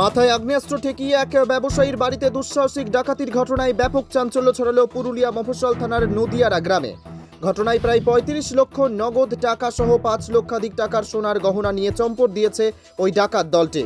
মাথায় আগ্নেয়াস্ত্র ঠেকিয়ে এক ব্যবসায়ীর বাড়িতে দুঃসাহসিক ডাকাতির ঘটনায় ব্যাপক চাঞ্চল্য ছড়াল পুরুলিয়া মফস্বল থানার নদিয়ারা গ্রামে। ঘটনায় প্রায় পঁয়ত্রিশ লক্ষ নগদ টাকা সহ পাঁচ লক্ষাধিক টাকার সোনার গহনা নিয়ে চম্পট দিয়েছে ওই ডাকাত দলটি।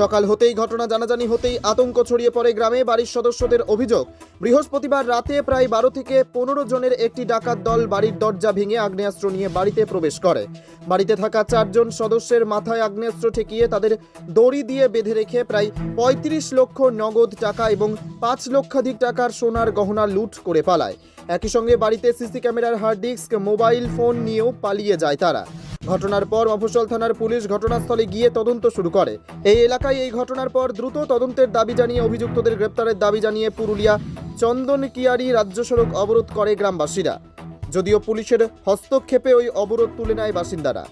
সকাল হতেই ঘটনা জানাজানি হতেই আতঙ্ক ছড়িয়ে পড়ে গ্রামে, বাড়ির সদস্যদের অভিযোগ। বৃহস্পতিবার রাতে প্রায় বারো থেকে পনেরো জনের একটি ডাকাত দল বাড়ির দরজা ভেঙে আগ্নেয়াস্ত্র নিয়ে বাড়িতে প্রবেশ করে। বাড়িতে থাকা চারজন সদস্যের মাথায় আগ্নেয়াস্ত্র ঠেকিয়ে তাদের দড়ি দিয়ে বেঁধে রেখে প্রায় পঁয়ত্রিশ লক্ষ নগদ টাকা এবং পাঁচ লক্ষাধিক টাকার সোনার গহনা লুট করে পালায়। একই সঙ্গে বাড়িতে সিসি ক্যামেরার হার্ড ডিস্ক, মোবাইল ফোন নিয়েও পালিয়ে যায় তারা। ঘটনার পর মফস্বল থানার পুলিশ ঘটনাস্থলে গিয়ে তদন্ত শুরু করে। এই এলাকায় এই ঘটনার পর দ্রুত তদন্তের দাবি জানিয়ে অভিযুক্তদের গ্রেপ্তারের দাবি জানিয়ে পুরুলিয়া চন্দন কিয়ারি রাজ্য সড়ক অবরোধ করে গ্রামবাসীরা। যদিও পুলিশের হস্তক্ষেপে ওই অবরোধ তুলে নেয় বাসিন্দারা।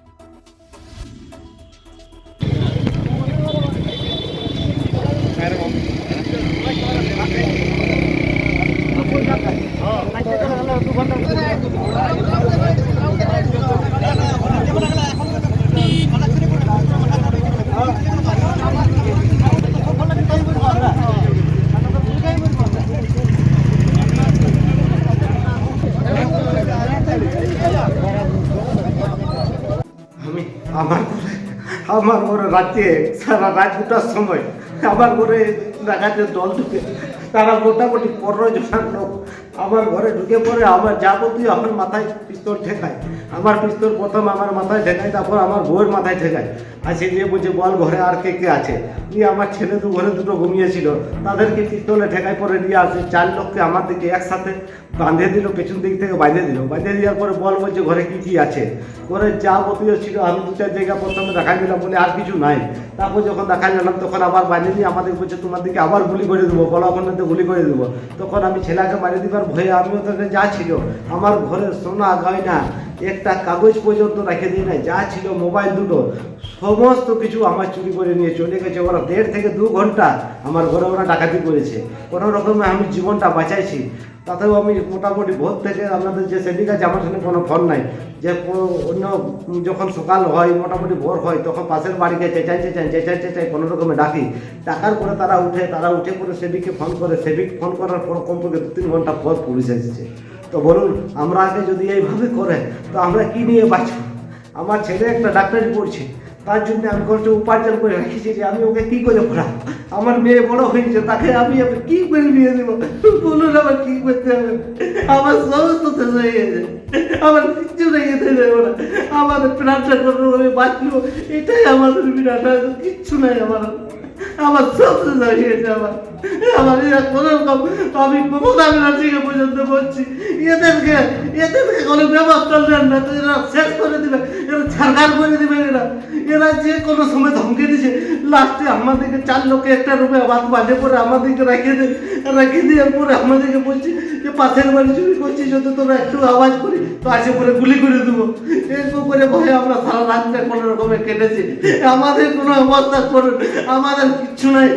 আমি আমার আমার ঘরে রাতে সারা রাত দুটার সময় আমার ঘরে ডাকাতে দল ঢুকে তারা মোটামুটি পনেরো জন লোক আমার ঘরে ঢুকে পড়ে, আমার যাবতীয় আমার মাথায় পিস্তল ঠেকায়। আমার পিস্তল প্রথম আমার মাথায় ঠেকায়, তারপর আমার বউয়ের মাথায় ঠেকায়। আছে দিয়ে বলছে বল ঘরে আর কে কে আছে। নিয়ে আমার ছেলে দু ঘরে দুটো ঘুমিয়েছিল। তাদেরকে পিস্তলে ঠেকায় পরে নিয়ে আসে। চার লোককে আমার দিকে একসাথে বাঁধে দিল, পেছন দিক থেকে বাঁধে দিল। বাঁধে দেওয়ার পরে বল বলছে, ঘরে কি কি আছে? ঘরে যাবতীয় ছিল, আমি দু চার জায়গা প্রথমে দেখাই দিলাম বলে আর কিছু নাই। তারপর যখন দেখা গেলাম তখন আবার বাঁধে দিয়ে আমাদের বলছে তোমার দিকে আবার গুলি করে দেবো বলা নাতে গুলি করে দেবো। তখন আমি ছেলেকে মারি দিবার ভয়ে আমিও তাকে যা ছিল, আমার ঘরে সোনা, গয়না একটা কাগজ পর্যন্ত রেখে দিই নাই, যা ছিল মোবাইল দুটো, সমস্ত কিছু আমার চুরি করে নিয়ে চলে গেছে। ওরা দেড় থেকে দু ঘণ্টা আমার ঘরে ওরা ডাকাতি করেছে। কোনো রকমে আমি জীবনটা বাঁচাইছি। তাতেও আমি মোটামুটি ভোর থেকে আপনাদের যে সেদিক আছে, আমার সঙ্গে কোনো ফোন নাই। যে অন্য যখন সকাল হয়, মোটামুটি ভোর হয়, তখন পাশের বাড়িকে চেঁচাই চেঁচাই চেঁচাই চেঁচাই কোনো রকমে ডাকি। ডাকার পরে তারা উঠে তারা উঠে পরে সেবিককে ফোন করে। সেবিক ফোন করার পর কমপক্ষে দু তিন ঘণ্টা পর পুলিশ এসেছে। তো বলুন, আমরা আগে যদি এইভাবে করে তো আমরা কি নিয়ে বাঁচব? আমার ছেলে একটা ডাক্তারি পড়ছে, তার জন্য আমি কষ্ট উপার্জন করে রেখেছি যে আমি ওকে কি করে পড়াবো? আমার মেয়ে বড় হয়েছে, তাকে আমি কি করে নিয়ে দেবো বলুন আমার কি করতে হবে? আমার সমস্ত শেষ হয়ে গেছে। আমার কিচ্ছু রেখে দেবো না। আমার প্রাণটা কোনো ভাবে বাঁচলো, এটাই আমাদের বিরাট কিচ্ছু নাই আমার। আমার হয়ে গেছে আমার। আমার এরা কোনো রকম আমি মমতা ব্যানার্জিকে পর্যন্ত বলছি, এদেরকে এদেরকে কোনো ব্যবস্থা নেন না এরা শেষ করে দিবে, এরা ছাড়খার করে দিবে এরা। এরা যে কোনো সময় ধমকে দিছে। লাস্টে আমাদেরকে চার লোকে একটা রুমে বাদ বাজে পরে আমাদেরকে রেখে দে রেখে দেওয়ার পরে আমাদেরকে বলছি যে, পাশের বাড়ি চুরি করছিস যদি তোরা একটু আওয়াজ করি তো আসে পরে গুলি করে দেবো। এরকম করে ভয়ে আমরা সারা রাতটা কোনো রকমে কেটেছি। আমাদের কোনো অবস্থা করুন। আমাদের কিচ্ছু নাই।